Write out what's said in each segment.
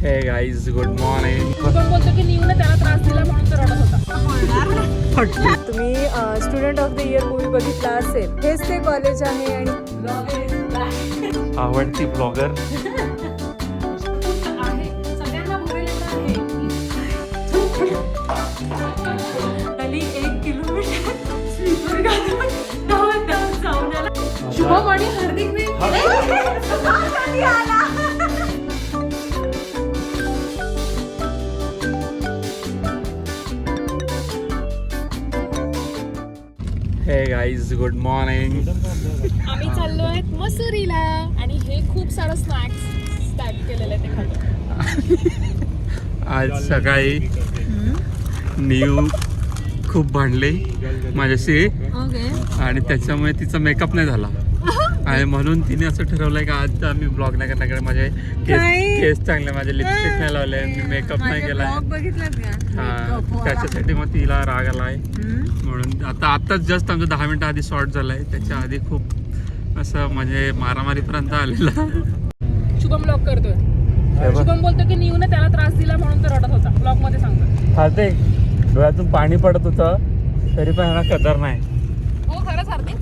हे guys good morning पण बोलतो की न्यूने त्याला त्रास दिला म्हणून तो रडत होता. तुम्ही student of the year movie बघितला असेल. हेच ते कॉलेज आहे आणि आवडती ब्लॉगर एक किलोमीटर शुभम आणि हार्दिक गाईज गुड मॉर्निंग आम्ही चाललो आहेत मसुरीला आणि हे खूप सारं स्नॅक्स स्टॅक केलेलं आहे ते खाली आज सकाळी न्यू खूप भांडले माझ्याशी. आणि त्याच्यामुळे तिचा मेकअप नाही झाला. आणि म्हणून तिने असं ठरवलंय की आज आम्ही ब्लॉग नाही करणार कारण माझे केस नाही. केस चांगले माझे लिपस्टिक नाही लावले मी मेकअप नाही केलाय. बघितलात का? हा त्याच्यासाठी मग तिला राग आलाय. म्हणून आता आताच जस्ट आमचं दहा मिनिटं आधी शॉर्ट झालाय. त्याच्या आधी खूप असं म्हणजे मारामारीपर्यंत आलेला. शुभम ब्लॉग करतोय. हे. शुभम बोलतो की न्यूने त्याला त्रास दिला म्हणून तो रडत होता. ब्लॉगमध्ये सांगतो. डोळ्यातून पाणी पडत होतं तरी पण ह्याला कदर नाही हो खरंच हार्दिक.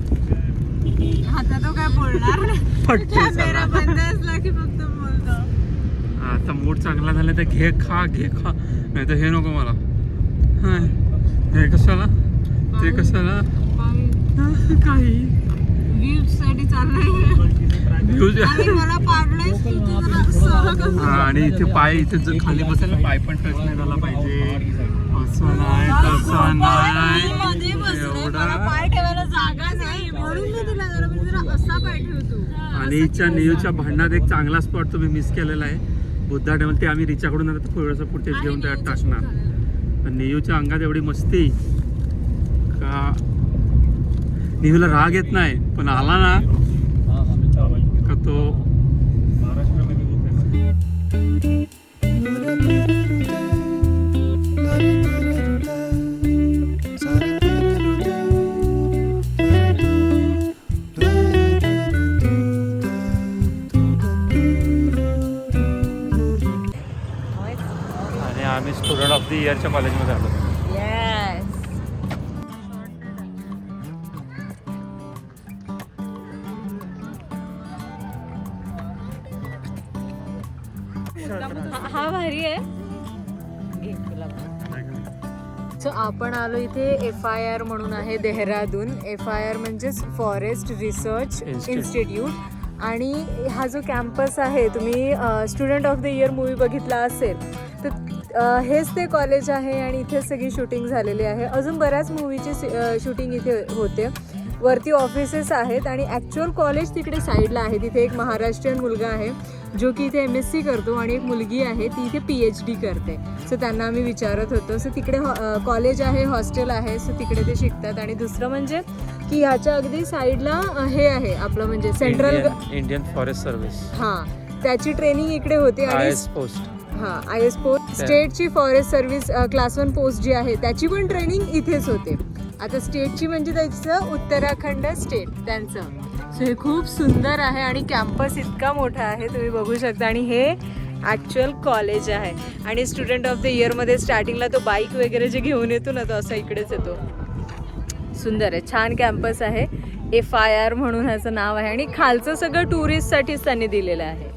आता तो काय बोलणार कॅमेरा. बंद असला की फक्त बोलतो आता मूड चांगला झाला तर घे खा घे खा. नाही तर हे नको मला. हे कशाला? ते कशाला? काही. व्ह्यूजसाठी चाललंय. मला पाडलंय. हा, आणि इथे पाय इथे जर खाली बसायला पाय पण टच नाही झाला पाहिजे. असं नाही तसं नाही मध्ये बसलोय, मला एवढा पाय ठेवायला जागा नाही म्हणून मी तिला जरा म्हणजे जरा असा पाय हिच्या नेहूच्या भांडणात एक चांगला स्पॉट तुम्ही मिस केलेला आहे. बुद्धा टेम्पल ते आम्ही रिचाकडून आता थोडंसं फुटेज घेऊन त्यात टाकणार. पण नेहूच्या अंगात एवढी मस्ती. का? नेहूला राग येत नाही पण आला ना. का तो हा भारी आहे. सो आपण आलो इथे एफ आय आर म्हणून आहे देहरादून. एफ आय आर म्हणजेच फॉरेस्ट रिसर्च Institute. इन्स्टिट्यूट. आणि हा जो कॅम्पस आहे तुम्ही student of the year movie बघितला असेल तर अ, हेच ते कॉलेज आहे आणि इथे सगळी शूटिंग झालेली आहे. अजून बऱ्याच मूवीची शूटिंग इथे होते. वरती ऑफिसेस आहेत आणि ॲक्च्युअल कॉलेज तिकडे साईडला आहे. तिथे एक महाराष्ट्रीयन मुलगा आहे. जो की इथे एम एस सी करतो आणि एक मुलगी आहे ती इथे पी एच डी करते. सो त्यांना आम्ही विचारत होतो. सो तिकडे कॉलेज आहे हॉस्टेल आहे. सो तिकडे ते शिकतात. आणि दुसरं म्हणजे की ह्याच्या अगदी साईडला हे आहे आपलं म्हणजे सेंट्रल इंडियन फॉरेस्ट सर्व्हिस हां. त्याची ट्रेनिंग इकडे होते आय आणि एस पोस्ट हा आय एस पोस्ट स्टेटची forest service class one post जी आहे त्याची पण ट्रेनिंग इथेच होते. आता स्टेटची म्हणजे त्याचं उत्तराखंड स्टेट त्यांचं. सो हे खूप सुंदर आहे आणि कॅम्पस इतका मोठा आहे तुम्ही बघू शकता. आणि हे ॲक्च्युअल कॉलेज आहे. आणि स्टुडंट ऑफ द इयरमध्ये स्टार्टिंगला तो बाईक वगैरे जे घेऊन येतो ना तो असा इकडेच येतो. सुंदर आहे छान कॅम्पस आहे. एफ आय आर म्हणून ह्याचं नाव आहे. आणि खालचं सगळं टुरिस्टसाठीच त्यांनी दिलेलं आहे.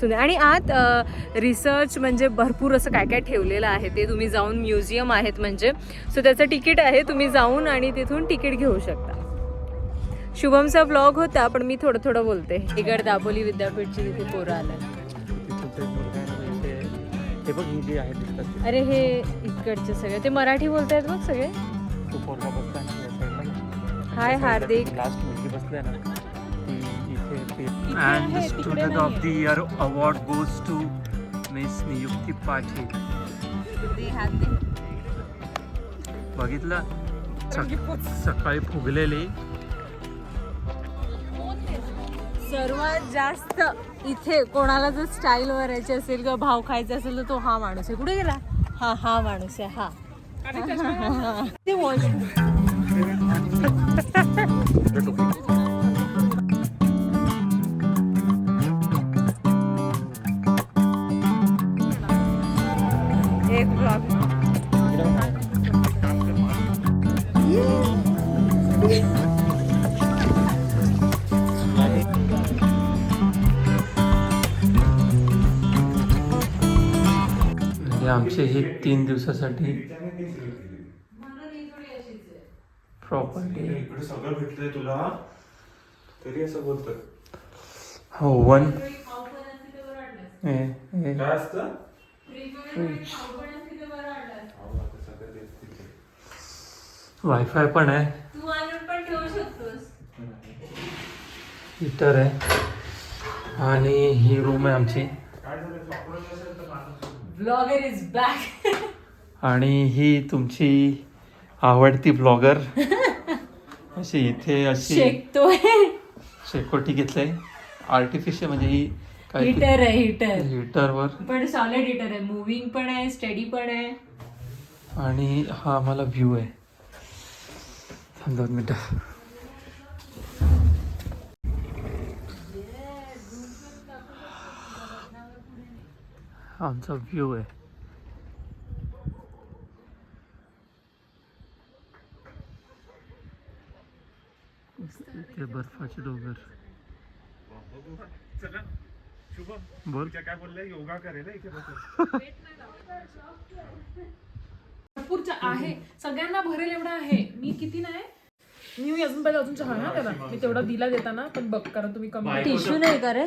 सुंदर. आणि आत रिसर्च म्हणजे भरपूर असं काय काय ठेवलेलं आहे ते तुम्ही जाऊन म्युझियम आहेत म्हणजे. सो त्याचं तिकीट आहे तुम्ही जाऊन आणि तिथून तिकीट घेऊ शकता. शुभमचा ब्लॉग होता पण मी थोडं थोडं बोलते. इगड दापोली विद्यापीठची तिथे पोरं आलं अरे हे इकडचे सगळे. ते मराठी बोलतायत बघ सगळे. हाय हार्दिक. अँड तिकडे student of the year award goes to miss Niyukti Patil बघितलं? सक- सकाळी फुगलेली. सर्वात जास्त इथे कोणाला जर स्टाईल वरायची असेल किंवा भाव खायचा असेल तर तो हा माणूस आहे. कुठे गेला? हा हा माणूस आहे हा. ते म्हणजे आमचे हे तीन दिवसासाठी प्रॉपर्टी इकडे सगळं भेटलंय तुला. तरी असं बोलतोय. हो वन. वायफाय पण आहे. हिटर आहे. आणि ही रूम आहे आमची. ब्लॉगर इज बॅक आणि ही तुमची आवडती ब्लॉगर अशी इथे अशी शेकतोय. शेकोटी घेतलंय. आर्टिफिशियल म्हणजे ही काय हिटर आहे हिटर हिटरवर पण सॉलिड हिटर आहे. मुव्हिंग पण आहे स्टडी पण आहे. आणि हा आम्हाला व्ह्यू आहे. थांब दोन मिनटं. हा आमचा व्ह्यू आहे. इथे बर्फाचे डोंगर. बोल. काय बोललंय योगा करेल इथे बसून भरपूर चा- आहे. सगळ्यांना भरेल एवढा आहे. मी किती नाही? मी अजून पाहिजे अजून चहा ना त्याला. मी तेवढा दिला देताना पण बघ कारण तुम्ही कमी टिश्यू नाही का रे?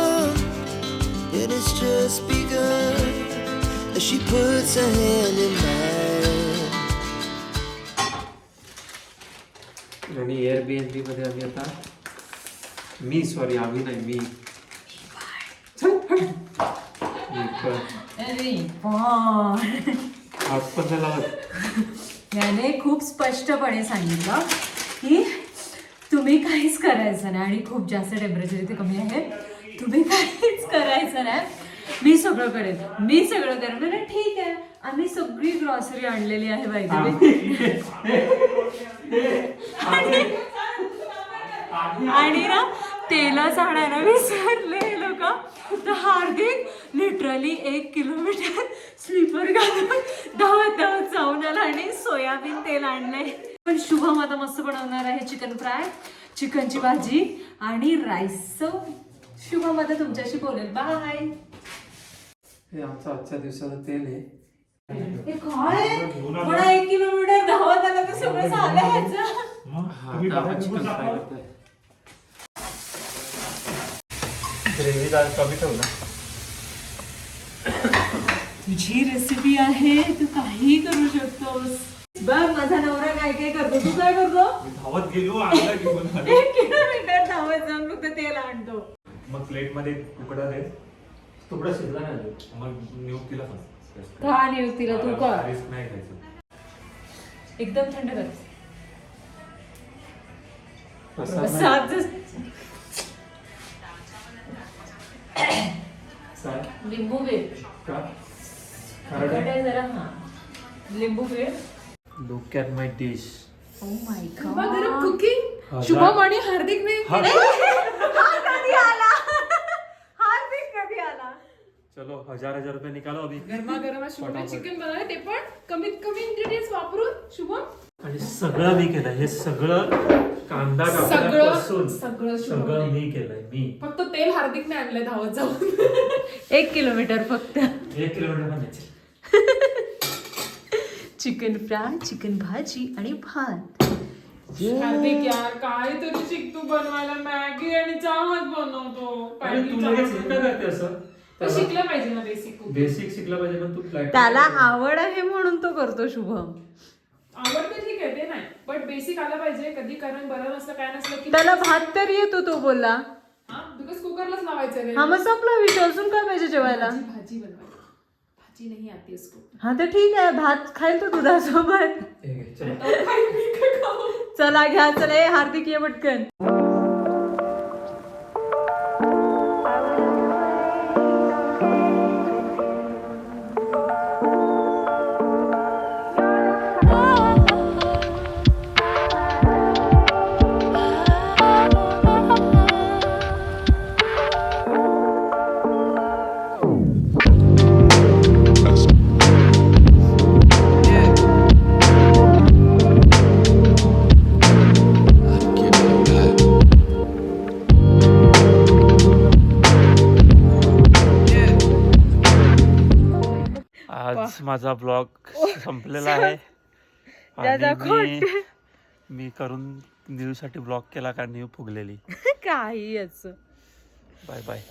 And it's just begun as she puts her hand in mine. आणि एअरबीएनबी मध्ये आम्ही आता मी सॉरी आम्ही नाही मी मी पण. अरे पण. आज पण त्याला लावत. याने खूप स्पष्टपणे सांगितलं की तुम्ही काहीच करायचं नाही आणि खूप जास्त टेम्परेचर इथे कमी आहे तुम्ही काहीच करायचं नाही. मी सगळं करेन. मी सगळं करेन. म्हणजे ठीक आहे. आम्ही सगळी ग्रॉसरी आणलेली आहे बाई आणि ना तेलच आणायला विसरले लोक. तर हार्दिक लिटरली एक किलोमीटर स्लीपर घालून धावत धावत जाऊन आला आणि सोयाबीन तेल आणलंय. पण शुभम आता मस्त बनवणार आहे चिकन फ्राय चिकनची भाजी आणि राईस. शुभम आता तुमच्याशी बोलेल. बाय हे आमचं आजच्या दिवसाचं तेल आहे. हे काय? मला एक किलोमीटर धावत आला तर सगळं झालं ह्याचं. तुम्ही आता बाहेर आपण निघून चिकन फ्राय जाता? करतोय. ग्रेव्ही दाल कमी ठेवला तुझी रेसिपी आहे तू काही करू शकतोस. बघ माझा नवरा काय काय करतो? तू काय करतो? मी धावत गेलो आणला घेऊन आलो. एक किलोमीटर धावत जाऊन फक्त तेल आणतो मग प्लेट मध्ये तुकडा दे तुकडा शिजला नाही. मग नियुक्तीला का नाही तिला तू कर रिस्क नाही घ्यायचं एकदम थंड कर रस्सा नाही. काय? लिंबू वेळ का? खारट आहे? जरा हा लिंबू वेळ Look at my dish. Oh my गरम कुकिंग शुभम आणि हार्दिकने हा. कधी आला हार्दिक कधी आला चलो हजार हजार रुपये निकालो अभी. गरमा गरम शुभम. चिकन बनवलं ते पण कमीत कमी इंग्रेडियंट्स वापरून शुभम. आणि सगळं मी केलंय हे सगळं कांदा सगळं सगळं सगळं मी केलंय मी. फक्त तेल हार्दिकने आणलंय धावत जाऊन. एक किलोमीटर फक्त. एक किलोमीटर. चिकन फ्राय चिकन भाजी आणि भात. हार्दिक यार काय तरी शिक तू बनवायला. मॅगी आणि चहाच बनवतो. अरे तू लगेच काय करते असं तर शिकलं पाहिजे ना बेसिक बेसिक शिकलं पाहिजे पण तू फ्लॅट त्याला आवड आहे म्हणून तो करतो शुभम. आवडतं ठीक आहे ते नाही. बट बेसिक आलं पाहिजे कधी कारण बरं नसलं काय नसलं की त्याला भात तरी येतो तो बोलला हा? बिकॉज कुकरलाच लावायचं रे. हा मग संपला विषय अजून काय पाहिजे जेवायला? भाजी भाजी बनवायची नहीं आती इसको हा तर ठीक आहे भात खाईल तो दुधासोबत. चला घ्या चला ए, हार्दिक ये पटकन. आज माझा ब्लॉग संपलेला आहे. आणि मी मी करून न्यूसाठी ब्लॉग केला कारण न्यू फुगलेली. काही याच बाय बाय.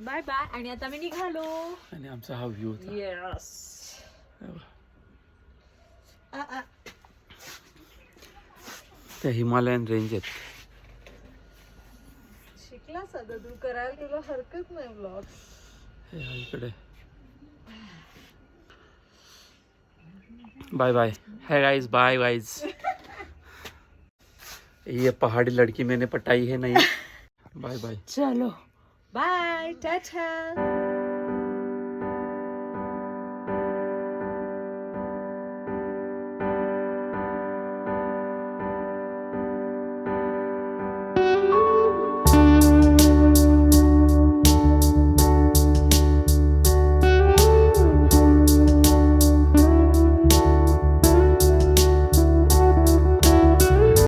Bye bye. आणि आता मी निघालो. आणि आमचा हा व्ह्यू होता. येस त्या हिमालयन रेंज आहेत. शिकला सध्या तू करायला तुला हरकत नाही ब्लॉग. इकडे. बाय बाय है गाइस बाय गाइस ये पहाड़ी लड़की मैंने पटाई है नहीं बाय बाय चलो बाय टाटा।